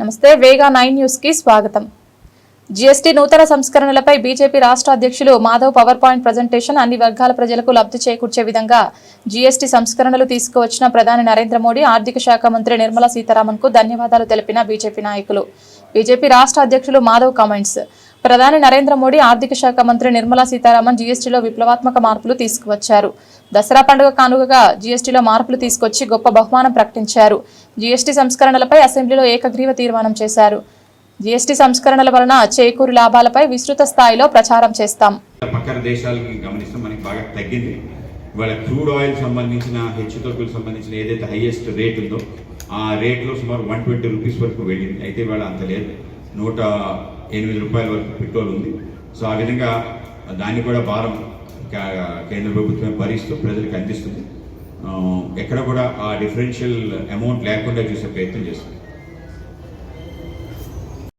నమస్తే వేగా నైన్ న్యూస్కి స్వాగతం. జీఎస్టీ నూతన సంస్కరణలపై బీజేపీ రాష్ట్ర అధ్యక్షులు మాధవ్ పవర్ పాయింట్ ప్రజెంటేషన్ అన్ని వర్గాల ప్రజలకు లబ్ధి చేకూర్చే విధంగా జీఎస్టీ సంస్కరణలు తీసుకువచ్చిన ప్రధాని నరేంద్ర మోడీ ఆర్థిక శాఖ మంత్రి నిర్మలా సీతారామన్కు ధన్యవాదాలు తెలిపిన బీజేపీ నాయకులు. బీజేపీ రాష్ట్ర అధ్యక్షులు మాధవ్ కామెంట్స్. ప్రధాని నరేంద్ర మోడీ ఆర్థిక శాఖ మంత్రి నిర్మలా సీతారామన్ జీఎస్టీలో విప్లవాత్మక మార్పులు తీసుకువచ్చారు. దసరా పండుగ కానుకగా జీఎస్టీలో మార్పులు తీసుకొచ్చి గొప్ప బహుమానం ప్రకటించారు. జీఎస్టీ సంస్కరణలపై అసెంబ్లీలో ఏకగ్రీవ తీర్మానం చేశారు. జీఎస్టీ సంస్కరణల వలన చేకూరు లాభాలపై విస్తృత స్థాయిలో ప్రచారం చేస్తాం. పక్కన దేశాలకి గమనిస్తే మనకి బాగా తగ్గింది. ఇవాళ క్రూడ్ ఆయిల్ సంబంధించిన హెచ్చుతగ్గులకు సంబంధించిన ఏదైతే హైయెస్ట్ రేట్ ఉందో ఆ రేట్లో సుమారు వన్ ట్వంటీ రూపీస్ వరకు వెళ్ళింది. అయితే ఇవాళ అంత లేదు. నూట ఎనిమిది రూపాయల వరకు పెట్రోల్ ఉంది. సో ఆ విధంగా దాన్ని కూడా భారం కేంద్ర ప్రభుత్వం భరిస్తూ ప్రజలకు అందిస్తుంది. ఎక్కడ కూడా ఆ డిఫరెన్షియల్ అమౌంట్ లేకుండా చూసే ప్రయత్నం చేస్తుంది.